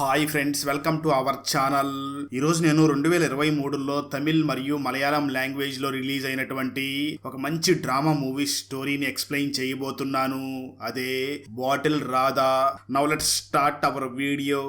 Hi friends welcome to our channel. ఈరోజు నేను రెండు వేల ఇరవై మూడులో తమిళ్ మరియు మలయాళం లాంగ్వేజ్లో రిలీజ్ అయినటువంటి ఒక మంచి డ్రామా మూవీ స్టోరీని ఎక్స్ప్లెయిన్ చేయబోతున్నాను. అదే bottle Radha. Now let start our video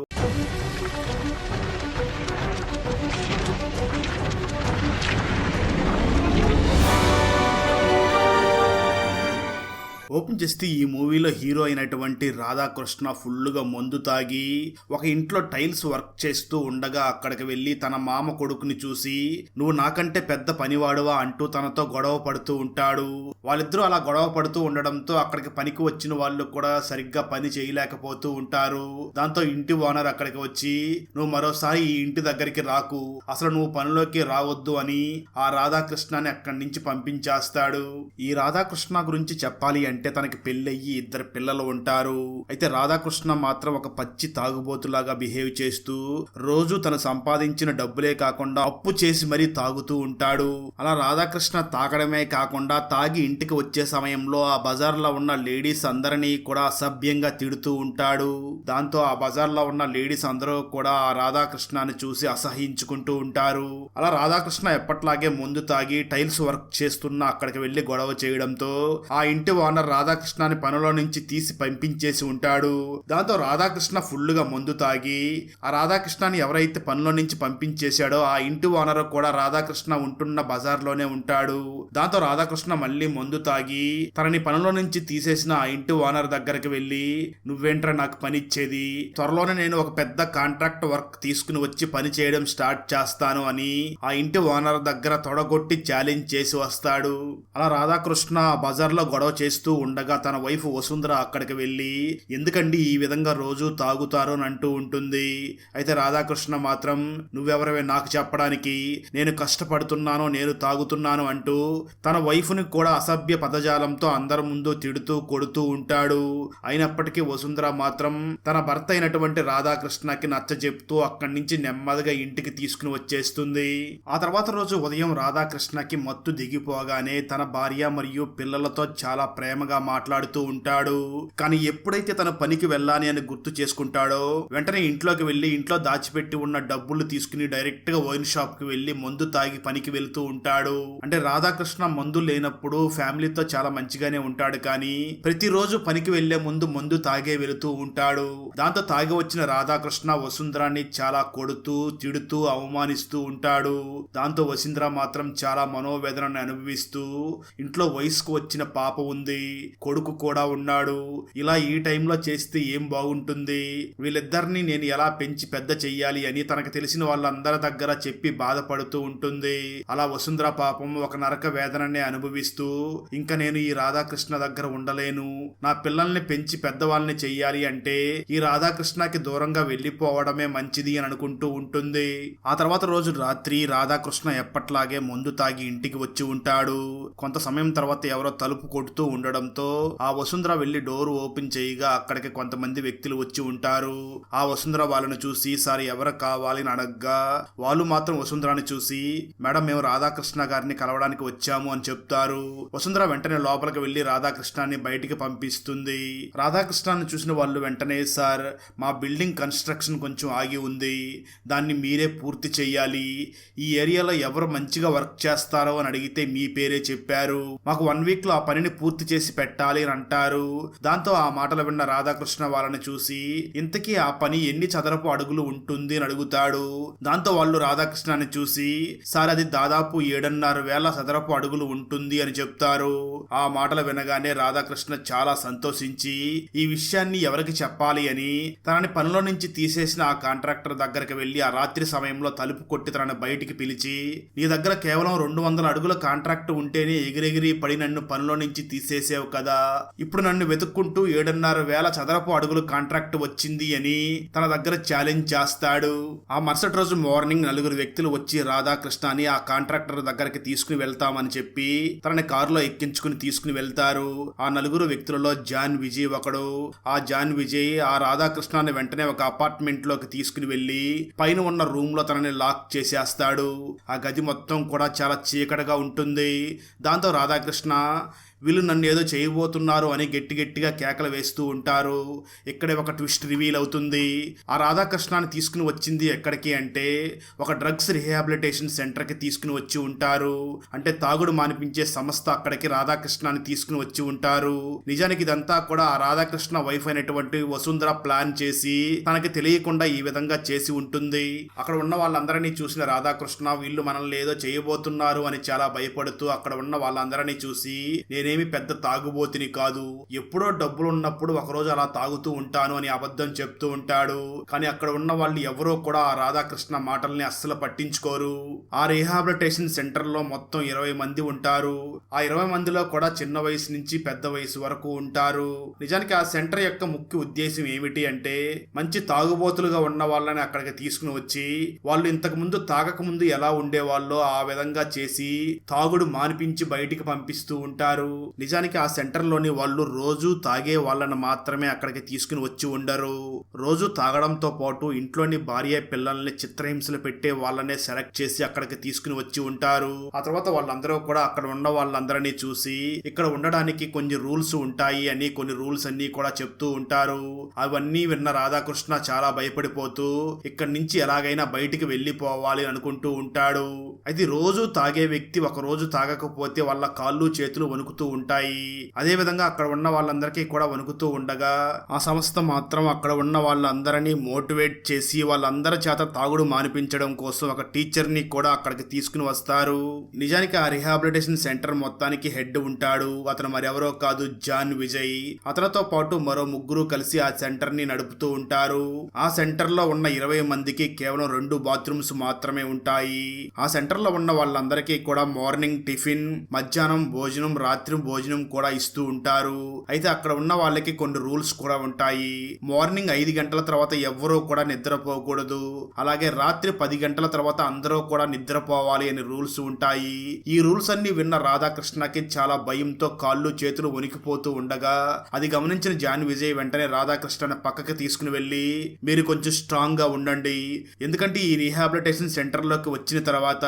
open చేస్తే ఈ మూవీలో హీరో అయినటువంటి రాధాకృష్ణ ఫుల్గా మందు తాగి ఒక ఇంట్లో టైల్స్ వర్క్ చేస్తూ ఉండగా అక్కడికి వెళ్ళి తన మామ కొడుకుని చూసి నువ్వు నాకంటే పెద్ద పనివాడువా? అంటూ తనతో గొడవ పడుతూ ఉంటాడు. వాళ్ళిద్దరూ అలా గొడవ పడుతూ ఉండడంతో అక్కడికి పనికి వచ్చిన వాళ్ళు కూడా సరిగ్గా పని చేయలేకపోతూ ఉంటారు. దాంతో ఇంటి ఓనర్ అక్కడికి వచ్చి నువ్వు మరోసారి ఈ ఇంటి దగ్గరికి రాకు. అసలు నువ్వు పనిలోకి రావద్దు అని ఆ రాధాకృష్ణని అక్కడి నుంచి పంపించేస్తాడు. ఈ రాధాకృష్ణ గురించి చెప్పాలి అంటే తనకి పెళ్ళయ్యి ఇద్దరు పిల్లలు ఉంటారు. అయితే రాధాకృష్ణ మాత్రం ఒక పచ్చి తాగుబోతులాగా బిహేవ్ చేస్తూ రోజు తను సంపాదించిన డబ్బులే కాకుండా అప్పు చేసి మరీ తాగుతూ ఉంటాడు. అలా రాధాకృష్ణ తాగడమే కాకుండా తాగి ఇంటికి వచ్చే సమయంలో ఆ బజార్లో ఉన్న లేడీస్ అందరినీ కూడా అసభ్యంగా తిడుతూ ఉంటాడు. దాంతో ఆ బజార్లో ఉన్న లేడీస్ అందరూ కూడా ఆ రాధాకృష్ణని చూసి అసహించుకుంటూ ఉంటారు. అలా రాధాకృష్ణ ఎప్పట్లాగే ముందు తాగి టైల్స్ వర్క్ చేస్తున్న అక్కడికి వెళ్ళి గొడవ చేయడంతో ఆ ఇంటి ఓనర్ రాధాకృష్ణని పనిలో నుంచి తీసి పంపించేసి ఉంటాడు. దాంతో రాధాకృష్ణ ఫుల్గా మందు తాగి ఆ రాధాకృష్ణని ఎవరైతే పనిలో నుంచి పంపించేశాడో ఆ ఇంటి ఓనర్ కూడా రాధాకృష్ణ ఉంటున్న బజార్లోనే ఉంటాడు. దాంతో రాధాకృష్ణ మళ్ళీ మందు తాగి తనని పనిలో నుంచి తీసేసిన ఆ ఇంటి ఓనర్ దగ్గరికి వెళ్ళి నువ్వేంట్రా నాకు పని ఇచ్చేది? త్వరలోనే నేను ఒక పెద్ద కాంట్రాక్ట్ వర్క్ తీసుకుని వచ్చి పని చేయడం స్టార్ట్ చేస్తాను అని ఆ ఇంటి ఓనర్ దగ్గర తొడగొట్టి ఛాలెంజ్ చేసి వస్తాడు. అలా రాధాకృష్ణ ఆ బజార్లో గొడవ చేస్తూ ఉండగా తన వైఫ్ వసుంధర అక్కడికి వెళ్ళి ఎందుకండి ఈ విధంగా రోజు తాగుతారు? అని అంటూ ఉంటుంది. అయితే రాధాకృష్ణ మాత్రం నువ్వెవరవే నాకు చెప్పడానికి నేను కష్టపడుతున్నాను నేను తాగుతున్నాను అంటూ తన వైఫ్ని కూడా అసభ్య పదజాలంతో అందరి ముందు తిడుతూ కొడుతూ ఉంటాడు. అయినప్పటికీ వసుంధర మాత్రం తన భర్త అయినటువంటి రాధాకృష్ణకి నచ్చ చెప్తూ అక్కడి నుంచి నెమ్మదిగా ఇంటికి తీసుకుని వచ్చేస్తుంది. ఆ తర్వాత రోజు ఉదయం రాధాకృష్ణకి మత్తు దిగిపోగానే తన భార్య మరియు పిల్లలతో చాలా ప్రేమగా మాట్లాడుతూ ఉంటాడు. కానీ ఎప్పుడైతే తన పనికి వెళ్ళాలి అని గుర్తు చేసుకుంటాడో వెంటనే ఇంట్లోకి వెళ్ళి ఇంట్లో దాచిపెట్టి ఉన్న డబ్బులు తీసుకుని డైరెక్ట్గా వైన్ షాప్కి వెళ్ళి మందు తాగి పనికి వెళ్తూ ఉంటాడు. అంటే రాధాకృష్ణ మందు లేనప్పుడు ఫ్యామిలీతో చాలా మంచిగానే ఉంటాడు కానీ ప్రతిరోజు పనికి వెళ్ళే ముందు మందు తాగే వెళుతూ ఉంటాడు. దాంతో తాగి వచ్చిన రాధాకృష్ణ వసుంధరాన్ని చాలా కొడుతూ తిడుతూ అవమానిస్తూ ఉంటాడు. దాంతో వసుంధర మాత్రం చాలా మనోవేదనను అనుభవిస్తూ ఇంట్లో వయసుకు వచ్చిన పాప ఉంది. కొడుకు కూడా ఉన్నాడు. ఇలా ఈ టైంలో చేస్తే ఏం బాగుంటుంది? వీళ్ళిద్దరిని నేను ఎలా పెంచి పెద్ద చెయ్యాలి అని తనకు తెలిసిన వాళ్ళందరి దగ్గర చెప్పి బాధపడుతూ ఉంటుంది. అలా వసుంధర పాపం ఒక నరక వేదనని అనుభవిస్తూ ఇంకా నేను ఈ రాధాకృష్ణ దగ్గర ఉండలేను. నా పిల్లల్ని పెంచి పెద్దవాళ్ళని చెయ్యాలి అంటే ఈ రాధాకృష్ణకి దూరంగా వెళ్ళిపోవడమే మంచిది అని అనుకుంటూ ఉంటుంది. ఆ తర్వాత రోజు రాత్రి రాధాకృష్ణ ఎప్పట్లాగే మందు తాగి ఇంటికి వచ్చి ఉంటాడు. కొంత సమయం తర్వాత ఎవరో తలుపు కొడుతూ ఉండడం ఉండడంతో ఆ వసుంధర వెళ్ళి డోర్ ఓపెన్ చేయగా అక్కడికి కొంతమంది వ్యక్తులు వచ్చి ఉంటారు. ఆ వసుంధర వాళ్ళని చూసి సార్ ఎవరు కావాలి? అని అడగ్గా వాళ్ళు మాత్రం వసుంధరాని చూసి మేడం మేము రాధాకృష్ణ గారిని కలవడానికి వచ్చాము అని చెప్తారు. వసుంధర వెంటనే లోపలికి వెళ్ళి రాధాకృష్ణాన్ని బయటికి పంపిస్తుంది. రాధాకృష్ణాన్ని చూసిన వాళ్ళు వెంటనే సార్ మా బిల్డింగ్ కన్స్ట్రక్షన్ కొంచెం ఆగి ఉంది. దాన్ని మీరే పూర్తి చేయాలి ఈ ఏరియాలో ఎవరు మంచిగా వర్క్ చేస్తారో అని అడిగితే మీ పేరే చెప్పారు. మాకు వన్ వీక్లో ఆ పనిని పూర్తి చేసి పెట్టాలి అని అంటారు. దాంతో ఆ మాటలు విన్న రాధాకృష్ణ వాళ్ళని చూసి ఇంతకీ ఆ పని ఎన్ని చదరపు అడుగులు ఉంటుంది అని అడుగుతాడు. దాంతో వాళ్ళు రాధాకృష్ణని చూసి సార్ అది దాదాపు ఏడున్నర వేల చదరపు అడుగులు ఉంటుంది అని చెప్తారు. ఆ మాటలు వినగానే రాధాకృష్ణ చాలా సంతోషించి ఈ విషయాన్ని ఎవరికి చెప్పాలి అని తనని పనిలో నుంచి తీసేసిన ఆ కాంట్రాక్టర్ దగ్గరికి వెళ్ళి ఆ రాత్రి సమయంలో తలుపు కొట్టి తనని బయటికి పిలిచి నీ దగ్గర కేవలం రెండు వందల అడుగుల కాంట్రాక్ట్ ఉంటేనే ఎగిరెగిరి పడి నన్ను పనిలో నుంచి చేయలేవు కదా. ఇప్పుడు నన్ను వెతుక్కుంటూ ఏడున్నర వేల చదరపు అడుగులు కాంట్రాక్ట్ వచ్చింది అని తన దగ్గర ఛాలెంజ్ చేస్తాడు. ఆ మరుసటి రోజు మార్నింగ్ నలుగురు వ్యక్తులు వచ్చి రాధాకృష్ణ అని ఆ కాంట్రాక్టర్ దగ్గరికి తీసుకుని వెళ్తామని చెప్పి తనని కారులో ఎక్కించుకుని తీసుకుని వెళ్తారు. ఆ నలుగురు వ్యక్తులలో జాన్ విజయ్ ఒకడు. ఆ జాన్ విజయ్ ఆ రాధాకృష్ణాన్ని వెంటనే ఒక అపార్ట్మెంట్లోకి తీసుకుని వెళ్ళి పైన ఉన్న రూమ్లో తనని లాక్ చేసేస్తాడు. ఆ గది మొత్తం కూడా చాలా చీకటిగా ఉంటుంది. దాంతో రాధాకృష్ణ వీళ్ళు నన్ను ఏదో చేయబోతున్నారు అని గట్టి గట్టిగా కేకలు వేస్తూ ఉంటారు. ఇక్కడే ఒక ట్విస్ట్ రివీల్ అవుతుంది. ఆ రాధాకృష్ణాన్ని తీసుకుని వచ్చింది ఎక్కడికి అంటే ఒక డ్రగ్స్ రిహాబిలిటేషన్ సెంటర్కి తీసుకుని వచ్చి ఉంటారు. అంటే తాగుడు మానిపించే సంస్థ అక్కడికి రాధాకృష్ణాన్ని తీసుకుని వచ్చి ఉంటారు. నిజానికి ఇదంతా కూడా ఆ రాధాకృష్ణ వైఫ్ అయినటువంటి వసుంధర ప్లాన్ చేసి తనకి తెలియకుండా ఈ విధంగా చేసి ఉంటుంది. అక్కడ ఉన్న వాళ్ళందరినీ చూసిన రాధాకృష్ణ వీళ్ళు మనల్ని ఏదో చేయబోతున్నారు అని చాలా భయపడుతూ అక్కడ ఉన్న వాళ్ళందరినీ చూసి నేనేమి పెద్ద తాగుబోతిని కాదు. ఎప్పుడో డబ్బులు ఉన్నప్పుడు ఒకరోజు అలా తాగుతూ ఉంటాను అని అబద్ధం చెప్తూ ఉంటాడు. కానీ అక్కడ ఉన్న వాళ్ళు ఎవరో కూడా ఆ రాధాకృష్ణ మాటల్ని అస్సలు పట్టించుకోరు. ఆ రీహాబిలిటేషన్ సెంటర్లో మొత్తం ఇరవై మంది ఉంటారు. ఆ ఇరవై మందిలో కూడా చిన్న వయసు నుంచి పెద్ద వయసు వరకు ఉంటారు. నిజానికి ఆ సెంటర్ యొక్క ముఖ్య ఉద్దేశం ఏమిటి అంటే మంచి తాగుబోతులుగా ఉన్న వాళ్ళని అక్కడికి తీసుకుని వచ్చి వాళ్ళు ఇంతకు ముందు తాగక ముందు ఎలా ఉండేవాళ్ళో ఆ విధంగా చేసి తాగుడు మానిపించి బయటికి పంపిస్తూ ఉంటారు. నిజానికి ఆ సెంటర్లోని వాళ్ళు రోజు తాగే వాళ్ళని మాత్రమే అక్కడికి తీసుకుని వచ్చి ఉండరు. రోజు తాగడంతో పాటు ఇంట్లోని భార్య పిల్లల్ని చిత్రహింసలు పెట్టే వాళ్ళనే సెలెక్ట్ చేసి అక్కడికి తీసుకుని వచ్చి ఉంటారు. ఆ తర్వాత వాళ్ళందరూ కూడా అక్కడ ఉన్న వాళ్ళందరినీ చూసి ఇక్కడ ఉండడానికి కొన్ని రూల్స్ ఉంటాయి అని కొన్ని రూల్స్ అన్ని కూడా చెప్తూ ఉంటారు. అవన్నీ విన్న రాధాకృష్ణ చాలా భయపడిపోతూ ఇక్కడి నుంచి ఎలాగైనా బయటికి వెళ్ళిపోవాలి అనుకుంటూ ఉంటాడు. అయితే రోజు తాగే వ్యక్తి ఒక రోజు తాగకపోతే వాళ్ళ కాళ్ళు చేతులు వణుకుతూ ఉంటాయి. అదే విధంగా అక్కడ ఉన్న వాళ్ళందరికీ కూడా వణుకుతూ ఉండగా ఆ సంస్థ మాత్రం అక్కడ ఉన్న వాళ్ళందరినీ మోటివేట్ చేసి వాళ్ళందరి చేత తాగుడు మానిపించడం కోసం ఒక టీచర్ని కూడా అక్కడికి తీసుకుని వస్తారు. నిజానికి ఆ రిహాబిలిటేషన్ సెంటర్ మొత్తానికి హెడ్ ఉంటాడు. అతను మరెవరో కాదు జాన్ విజయ్. అతనితో పాటు మరో ముగ్గురు కలిసి ఆ సెంటర్ని నడుపుతూ ఉంటారు. ఆ సెంటర్లో ఉన్న ఇరవై మందికి కేవలం రెండు బాత్రూమ్స్ మాత్రమే ఉంటాయి. ఆ సెంటర్లో ఉన్న వాళ్ళందరికీ కూడా మార్నింగ్ టిఫిన్ మధ్యాహ్నం భోజనం రాత్రి భోజనం కూడా ఇస్తూ ఉంటారు. అయితే అక్కడ ఉన్న వాళ్ళకి కొన్ని రూల్స్ కూడా ఉంటాయి. మార్నింగ్ ఐదు గంటల తర్వాత ఎవ్వరూ కూడా నిద్రపోకూడదు. అలాగే రాత్రి పది గంటల తర్వాత అందరూ కూడా నిద్రపోవాలి అనే రూల్స్ ఉంటాయి. ఈ రూల్స్ అన్ని విన్న రాధాకృష్ణకి చాలా భయంతో కాళ్ళు చేతులు వణికిపోతూ ఉండగా అది గమనించిన జాన్ విజయ్ వెంటనే రాధాకృష్ణ పక్కకి తీసుకుని వెళ్ళి మీరు కొంచెం స్ట్రాంగ్గా ఉండండి. ఎందుకంటే ఈ రీహాబిలిటేషన్ సెంటర్లోకి వచ్చిన తర్వాత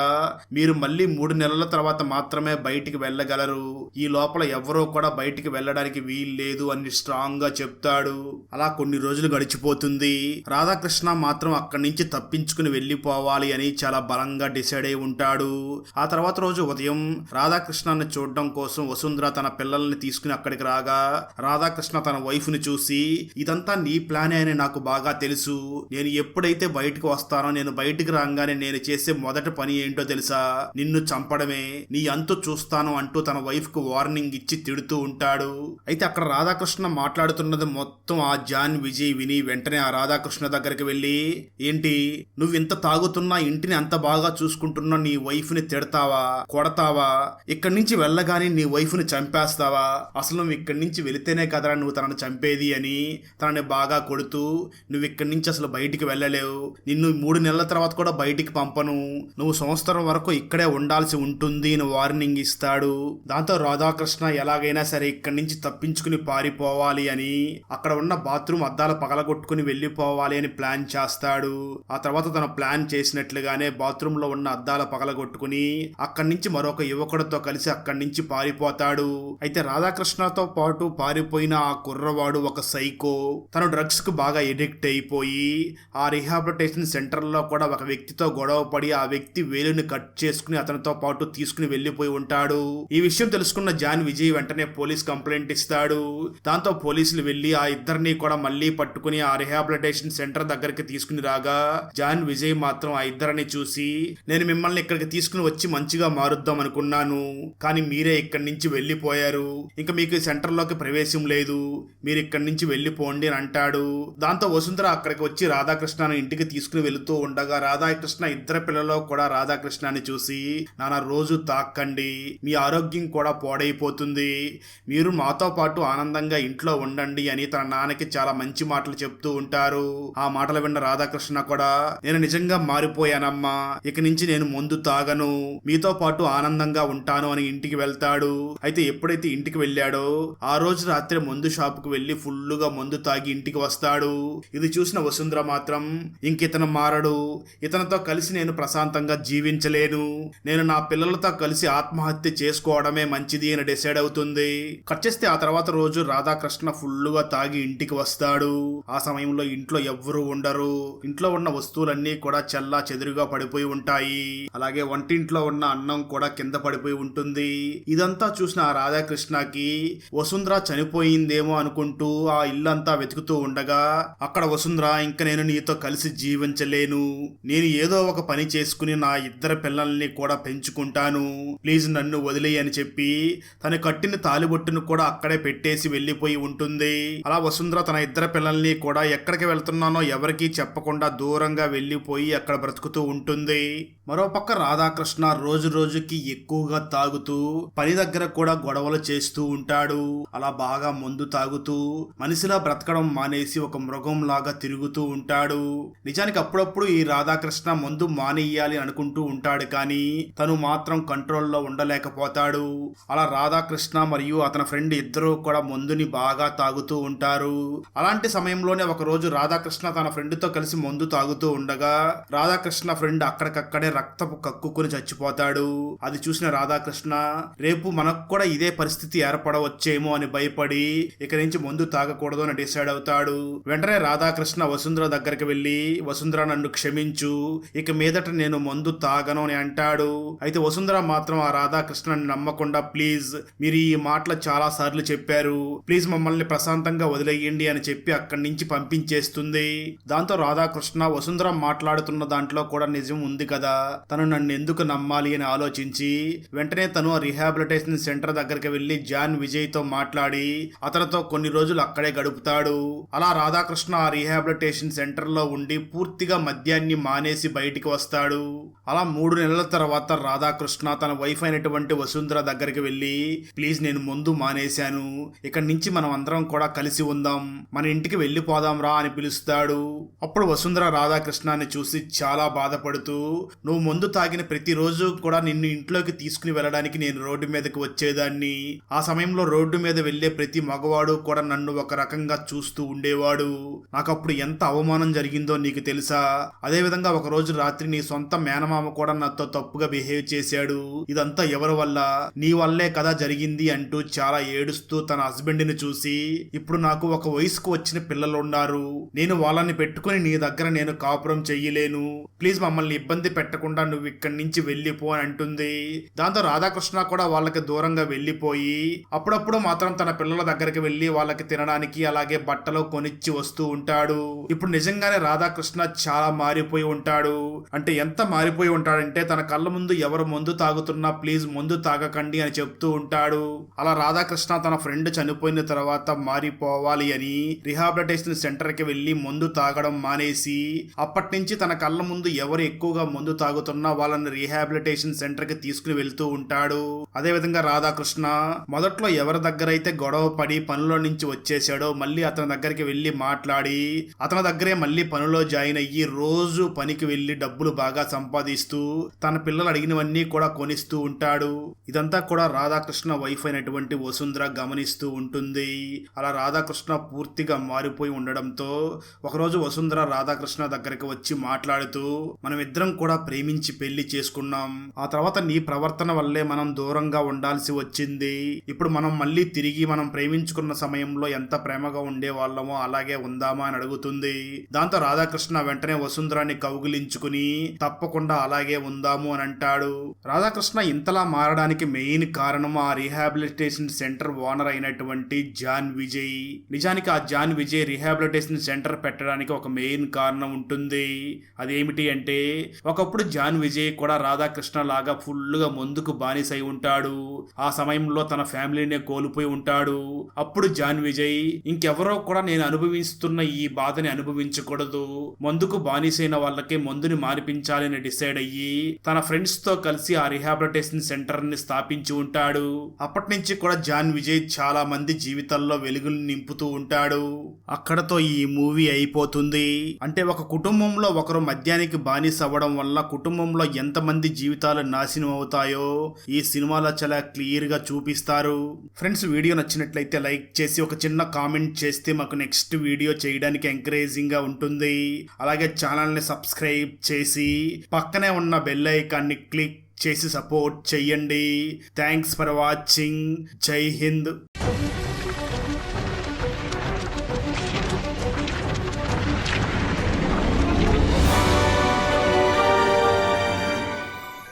మీరు మళ్ళీ మూడు నెలల తర్వాత మాత్రమే బయటికి వెళ్ళగలరు. ఈ లోపల లోపల ఎవరో కూడా బయటికి వెళ్ళడానికి వీలు లేదు అని స్ట్రాంగ్గా చెప్తాడు. అలా కొన్ని రోజులు గడిచిపోతుంది. రాధాకృష్ణ మాత్రం అక్కడి నుంచి తప్పించుకుని వెళ్ళిపోవాలి అని చాలా బలంగా డిసైడ్ అయి ఉంటాడు. ఆ తర్వాత రోజు ఉదయం రాధాకృష్ణని చూడడం కోసం వసుంధర తన పిల్లల్ని తీసుకుని అక్కడికి రాగా రాధాకృష్ణ తన వైఫ్ని చూసి ఇదంతా నీ ప్లానే అని నాకు బాగా తెలుసు. నేను ఎప్పుడైతే బయటకు వస్తానో నేను బయటికి రాగానే నేను చేసే మొదటి పని ఏంటో తెలుసా? నిన్ను చంపడమే. నీ అంతు చూస్తాను అంటూ తన వైఫ్కు వార్నింగ్ ఇచ్చి తిడుతూ ఉంటాడు. అయితే అక్కడ రాధాకృష్ణ మాట్లాడుతున్నది మొత్తం ఆ జాన్ విజయ్ విని వెంటనే ఆ రాధాకృష్ణ దగ్గరికి వెళ్ళి ఏంటి? నువ్వు ఇంత తాగుతున్నా ఇంటిని అంత బాగా చూసుకుంటున్నా నీ వైఫ్ని తిడతావా? కొడతావా? ఇక్కడి నుంచి వెళ్ళగానే నీ వైఫ్ని చంపేస్తావా? అసలు నువ్వు ఇక్కడి నుంచి వెళితేనే కదరా నువ్వు తనను చంపేది అని తనని బాగా కొడుతూ నువ్వు ఇక్కడి నుంచి అసలు బయటికి వెళ్ళలేవు. నిన్ను మూడు నెలల తర్వాత కూడా బయటికి పంపను. నువ్వు సంవత్సరం వరకు ఇక్కడే ఉండాల్సి ఉంటుంది అని వార్నింగ్ ఇస్తాడు. దాంతో రాధాకృష్ణ ఎలాగైనా సరే ఇక్కడి నుంచి తప్పించుకుని పారిపోవాలి అని అక్కడ ఉన్న బాత్రూమ్ అద్దాలు పగలగొట్టుకుని వెళ్ళిపోవాలి అని ప్లాన్ చేస్తాడు. ఆ తర్వాత తన ప్లాన్ చేసినట్లుగానే బాత్రూమ్లో ఉన్న అద్దాలు పగలగొట్టుకుని అక్కడి నుంచి మరొక యువకుడితో కలిసి అక్కడి నుంచి పారిపోతాడు. అయితే రాధాకృష్ణతో పాటు పారిపోయిన ఆ కుర్రవాడు ఒక సైకో. తను డ్రగ్స్కు బాగా ఎడిక్ట్ అయిపోయి ఆ రిహాబిలిటేషన్ సెంటర్లో కూడా ఒక వ్యక్తితో గొడవ పడి ఆ వ్యక్తి వేలుని కట్ చేసుకుని అతనితో పాటు తీసుకుని వెళ్ళిపోయి ఉంటాడు. ఈ విషయం తెలుసుకున్న జాన్ విజయ్ వెంటనే పోలీస్ కంప్లైంట్ ఇస్తాడు. దాంతో పోలీసులు వెళ్ళి ఆ ఇద్దరిని కూడా మళ్ళీ పట్టుకుని ఆ రిహాబిలిటేషన్ సెంటర్ దగ్గరికి తీసుకుని రాగా జాన్ విజయ్ మాత్రం ఆ ఇద్దరిని చూసి నేను మిమ్మల్ని ఇక్కడికి తీసుకుని వచ్చి మంచిగా మారుద్దాం అనుకున్నాను. కానీ మీరే ఇక్కడి నుంచి వెళ్ళిపోయారు. ఇంకా మీకు సెంటర్లోకి ప్రవేశం లేదు. మీరు ఇక్కడి నుంచి వెళ్ళిపోండి అని అంటాడు. దాంతో వసుంధర అక్కడికి వచ్చి రాధాకృష్ణను ఇంటికి తీసుకుని వెళుతూ ఉండగా రాధాకృష్ణ ఇద్దరు పిల్లలు కూడా రాధాకృష్ణని చూసి నాన్న రోజు తాక్కండి. మీ ఆరోగ్యం కూడా పోడై అయిపోతుంది. మీరు మాతో పాటు ఆనందంగా ఇంట్లో ఉండండి అని తన నాన్నకి చాలా మంచి మాటలు చెప్తూ ఉంటారు. ఆ మాటలు విన్న రాధాకృష్ణ కూడా నేను నిజంగా మారిపోయానమ్మా. ఇక నుంచి నేను ముందు తాగను. మీతో పాటు ఆనందంగా ఉంటాను అని ఇంటికి వెళ్తాడు. అయితే ఎప్పుడైతే ఇంటికి వెళ్ళాడో ఆ రోజు రాత్రి మందు షాపుకు వెళ్ళి ఫుల్లుగా మందు తాగి ఇంటికి వస్తాడు. ఇది చూసిన వసుంధర మాత్రం ఇంకితను మారడు. ఇతనితో కలిసి నేను ప్రశాంతంగా జీవించలేను. నేను నా పిల్లలతో కలిసి ఆత్మహత్య చేసుకోవడమే మంచిది అని డిసైడ్ అవుతుంది. కట్ చేస్తే ఆ తర్వాత రోజు రాధాకృష్ణ ఫుల్లుగా తాగి ఇంటికి వస్తాడు. ఆ సమయంలో ఇంట్లో ఎవ్వరూ ఉండరు. ఇంట్లో ఉన్న వస్తువులన్నీ కూడా చల్లా చెదురుగా పడిపోయి ఉంటాయి. అలాగే వంటింట్లో ఉన్న అన్నం కూడా కింద పడిపోయి ఉంటుంది. ఇదంతా చూసిన ఆ రాధాకృష్ణకి వసుంధర చనిపోయిందేమో అనుకుంటూ ఆ ఇల్లంతా వెతుకుతూ ఉండగా అక్కడ వసుంధర ఇంకా నేను నీతో కలిసి జీవించలేను. నేను ఏదో ఒక పని చేసుకుని నా ఇద్దరు పిల్లల్ని కూడా పెంచుకుంటాను. ప్లీజ్ నన్ను వదిలేయని చెప్పి తను కట్టిన తాలిబొట్టును కూడా అక్కడే పెట్టేసి వెళ్ళిపోయి ఉంటుంది. అలా వసుంధర తన ఇద్దరు పిల్లల్ని కూడా ఎక్కడికి వెళ్తున్నానో ఎవరికీ చెప్పకుండా దూరంగా వెళ్ళిపోయి అక్కడ బ్రతుకుతూ ఉంటుంది. మరోపక్క రాధాకృష్ణ రోజు రోజుకి ఎక్కువగా తాగుతూ పని దగ్గర కూడా గొడవలు చేస్తూ ఉంటాడు. అలా బాగా మందు తాగుతూ మనిషిలా బ్రతకడం మానేసి ఒక మృగం లాగా తిరుగుతూ ఉంటాడు. నిజానికి అప్పుడప్పుడు ఈ రాధాకృష్ణ మందు మానేయాలి అనుకుంటూ ఉంటాడు కానీ తను మాత్రం కంట్రోల్లో ఉండలేకపోతాడు. అలా రాధాకృష్ణ మరియు అతని ఫ్రెండ్ ఇద్దరూ కూడా మందుని బాగా తాగుతూ ఉంటారు. అలాంటి సమయంలోనే ఒక రోజు రాధాకృష్ణ తన ఫ్రెండ్తో కలిసి మందు తాగుతూ ఉండగా రాధాకృష్ణ ఫ్రెండ్ అక్కడికక్కడే రక్తపు కక్కుకుని చచ్చిపోతాడు. అది చూసిన రాధాకృష్ణ రేపు మనకు కూడా ఇదే పరిస్థితి ఏర్పడవచ్చేమో అని భయపడి ఇక నుంచి మందు తాగకూడదు అని డిసైడ్ అవుతాడు. వెంటనే రాధాకృష్ణ వసుంధర దగ్గరికి వెళ్ళి వసుంధర నన్ను క్షమించు ఇక మీదట నేను మందు తాగను అని అంటాడు. అయితే వసుంధర మాత్రం ఆ రాధాకృష్ణని నమ్మకుండా ప్లీజ్ మీరు ఈ మాటలు చాలా సార్లు చెప్పారు. ప్లీజ్ మమ్మల్ని ప్రశాంతంగా వదిలేయండి అని చెప్పి అక్కడి నుంచి పంపించేస్తుంది. దాంతో రాధాకృష్ణ వసుంధర మాట్లాడుతున్న దాంట్లో కూడా నిజం ఉంది కదా. తను నన్ను ఎందుకు నమ్మాలి అని ఆలోచించి వెంటనే తను ఆ రిహాబిలిటేషన్ సెంటర్ దగ్గరికి వెళ్ళి జాన్ విజయ్తో మాట్లాడి అతనితో కొన్ని రోజులు అక్కడే గడుపుతాడు. అలా రాధాకృష్ణ ఆ రిహాబిలిటేషన్ సెంటర్లో ఉండి పూర్తిగా మద్యాన్ని మానేసి బయటికి వస్తాడు. అలా మూడు నెలల తర్వాత రాధాకృష్ణ తన వైఫ్ అయినటువంటి వసుంధర దగ్గరికి వెళ్ళి ప్లీజ్ నేను ముందు మానేశాను. ఇక్కడి నుంచి మనం అందరం కూడా కలిసి ఉందాం. మన ఇంటికి వెళ్ళిపోదాం రా అని పిలుస్తాడు. అప్పుడు వసుంధర రాధాకృష్ణాన్ని చూసి చాలా బాధపడుతూ నువ్వు ముందు తాగిన ప్రతిరోజు కూడా నిన్ను ఇంట్లోకి తీసుకుని వెళ్ళడానికి నేను రోడ్డు మీదకి వచ్చేదాన్ని. ఆ సమయంలో రోడ్డు మీద వెళ్ళే ప్రతి మగవాడు కూడా నన్ను ఒక రకంగా చూస్తూ ఉండేవాడు. నాకు అప్పుడు ఎంత అవమానం జరిగిందో నీకు తెలుసా? అదేవిధంగా ఒక రోజు రాత్రి నీ సొంత మేనమామ కూడా నాతో తప్పుగా బిహేవ్ చేశాడు. ఇదంతా ఎవరి వల్ల? నీ వల్లే కదా జరిగింది అంటూ చాలా ఏడుస్తూ తన హస్బెండ్ని చూసి ఇప్పుడు నాకు ఒక వయసుకు వచ్చిన పిల్లలు ఉన్నారు. నేను వాళ్ళని పెట్టుకుని నీ దగ్గర నేను కాపురం చెయ్యలేను ప్లీజ్ మమ్మల్ని ఇబ్బంది పెట్టకుండా నువ్వు ఇక్కడి నుంచి వెళ్ళిపో అని అంటుంది. దాంతో రాధాకృష్ణ కూడా వాళ్ళకి దూరంగా వెళ్ళిపోయి అప్పుడప్పుడు మాత్రం తన పిల్లల దగ్గరికి వెళ్ళి వాళ్ళకి తినడానికి అలాగే బట్టలు కొనిచ్చి వస్తూ ఉంటాడు. ఇప్పుడు నిజంగానే రాధాకృష్ణ చాలా మారిపోయి ఉంటాడు. అంటే ఎంత మారిపోయి ఉంటాడంటే తన కళ్ళ ముందు ఎవరు మందు తాగుతున్నా ప్లీజ్ మందు తాగకండి అని చెప్తూ ఉంటాడు. అలా రాధాకృష్ణ తన ఫ్రెండ్ చనిపోయిన తర్వాత మారిపోవాలి అని రిహాబిలిటేషన్ సెంటర్కి వెళ్ళి మందు తాగడం మానేసి అప్పటి నుంచి తన కళ్ళ ముందు ఎవరు ఎక్కువగా మందు తాగుతున్నా వాళ్ళని రీహాబిలిటేషన్ సెంటర్కి తీసుకుని వెళ్తూ ఉంటాడు. అదే విధంగా రాధాకృష్ణ మొదట్లో ఎవరి దగ్గర అయితే గొడవ పడి పనిలో నుంచి వచ్చేసాడో మళ్ళీ అతని దగ్గరికి వెళ్ళి మాట్లాడి అతని దగ్గరే మళ్ళీ పనిలో జాయిన్ అయ్యి రోజు పనికి వెళ్ళి డబ్బులు బాగా సంపాదిస్తూ తన పిల్లలు అడిగినవన్నీ కూడా కొనిస్తూ ఉంటాడు. ఇదంతా కూడా రాధాకృష్ణ వైఫ్ అయినటువంటి వసుంధర గమనిస్తూ ఉంటుంది. అలా రాధాకృష్ణ పూర్తిగా మారిపోయి ఉండడంతో ఒకరోజు వసుంధర రాధాకృష్ణ దగ్గరికి వచ్చి మాట్లాడుతూ మనం ఇద్దరం కూడా ప్రేమించి పెళ్ళి చేసుకున్నాం. ఆ తర్వాత నీ ప్రవర్తన వల్లే మనం దూరంగా ఉండాల్సి వచ్చింది. ఇప్పుడు మనం మళ్ళీ తిరిగి మనం ప్రేమించుకున్న సమయంలో ఎంత ప్రేమగా ఉండే వాళ్ళమో అలాగే ఉందామా అని అడుగుతుంది. దాంతో రాధాకృష్ణ వెంటనే వసుంధరాన్ని కౌగిలించుకుని తప్పకుండా అలాగే ఉందాము అని అంటాడు. రాధాకృష్ణ ఇంతలా మారడానికి మెయిన్ కారణం ఆ రీహాబిలిటేషన్ సెంటర్ ఓనర్ అయినటువంటి జాన్ విజయ్. నిజానికి ఆ జాన్ విజయ్ రీహాబిలిటేషన్ సెంటర్ పెట్టడానికి ఒక మెయిన్ కారణం ఉంటుంది. అదేమిటి అంటే ఒకప్పుడు జాన్ విజయ్ కూడా రాధాకృష్ణ లాగా ఫుల్గా ముందుకు బానిసై ఉంటాడు. ఆ సమయంలో తన ఫ్యామిలీనే కోల్పోయి ఉంటాడు. అప్పుడు జాన్ విజయ్ ఇంకెవరో కూడా నేను అనుభవిస్తున్న ఈ బాధని అనుభవించకూడదు. మందుకు బానిసైన వాళ్ళకే మందుని మానిపించాలని డిసైడ్ అయ్యి తన ఫ్రెండ్స్తో కలిసి ఆ రిహాబిలిటేషన్ సెంటర్ని స్థాపించి ఉంటాడు. అప్పటి నుంచి కూడా జాన్ విజయ్ చాలా మంది జీవితాల్లో వెలుగులు నింపుతూ ఉంటాడు. అక్కడతో ఈ మూవీ అయిపోతుంది. అంటే ఒక కుటుంబంలో ఒకరు మద్యానికి బానిస అవ్వడం వల్ల కుటుంబంలో ఎంతమంది జీవితాలు నాశనం అవుతాయో ఈ సినిమాలో చాలా క్లియర్గా చూపిస్తారు. ఫ్రెండ్స్ వీడియో నచ్చినట్లయితే లైక్ చేసి ఒక చిన్న కామెంట్ చేస్తే మాకు నెక్స్ట్ వీడియో చేయడానికి ఎంకరేజింగ్గా ఉంటుంది. అలాగే ఛానల్ని సబ్స్క్రైబ్ చేసి పక్కనే ఉన్న బెల్ ఐకాన్ని క్లిక్ చేసి సపోర్ట్ చెయ్యండి. థ్యాంక్స్ ఫర్ వాచింగ్ జై హింద్